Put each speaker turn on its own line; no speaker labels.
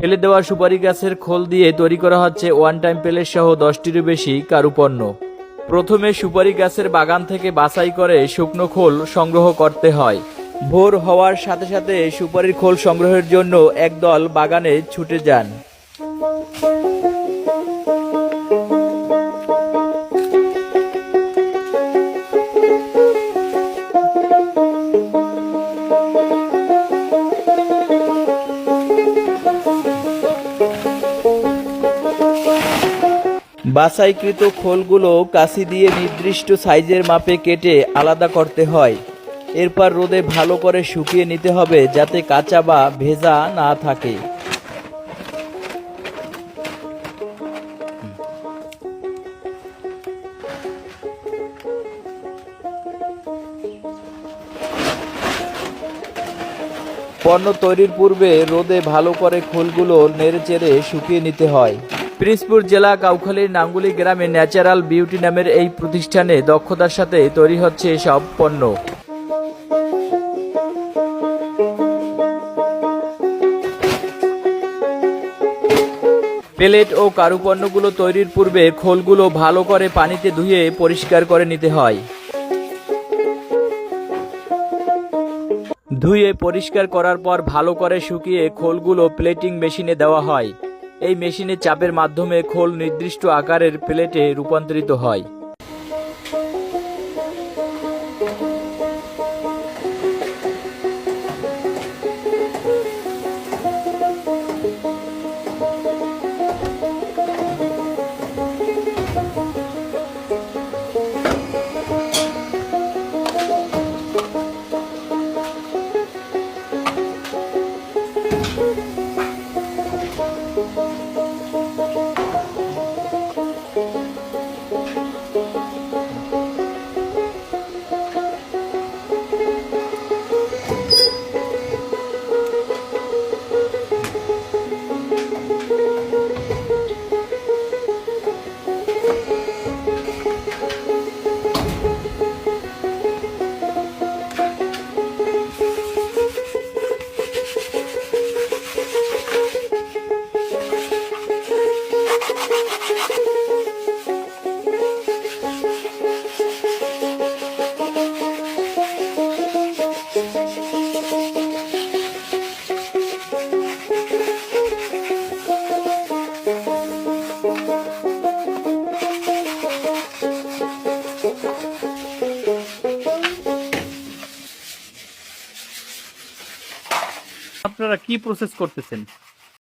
ফেলে দেওয়া সুপারি গাছের খোল দিয়ে তৈরি করা হচ্ছে ওয়ান টাইম পেলের সহ দশটিরও বেশি কারুপণ্য। প্রথমে সুপারি গাছের বাগান থেকে বাছাই করে শুকনো খোল সংগ্রহ করতে হয়। ভোর হওয়ার সাথে সাথে সুপারির খোল সংগ্রহের জন্য একদল বাগানে ছুটে যান। বাছাইকৃত খোলগুলো কাশি দিয়ে নির্দিষ্ট সাইজের মাপে কেটে আলাদা করতে হয়। এরপর রোদে ভালো করে শুকিয়ে নিতে হবে যাতে কাঁচা বা ভেজা না থাকে। পণ্য তৈরির পূর্বে রোদে ভালো করে খোলগুলো নেড়ে চেড়ে শুকিয়ে নিতে হয়। পিরিজপুর জেলা কাউখালীর নাঙ্গুলি গ্রামে ন্যাচারাল বিউটি নামের এই প্রতিষ্ঠানে দক্ষতার সাথে তৈরি হচ্ছে এসব পণ্য। প্লেট ও কারুপণ্যগুলো তৈরির পূর্বে খোলগুলো ভালো করে পানিতে ধুয়ে পরিষ্কার করে নিতে হয়। ধুয়ে পরিষ্কার করার পর ভালো করে শুকিয়ে খোলগুলো প্লেটিং মেশিনে দেওয়া হয়। এই মেশিনে চাপের মাধ্যমে খোল নির্দিষ্ট আকারের প্লেটে রূপান্তরিত হয়।
আপনারা কি প্রসেস করতেছেন?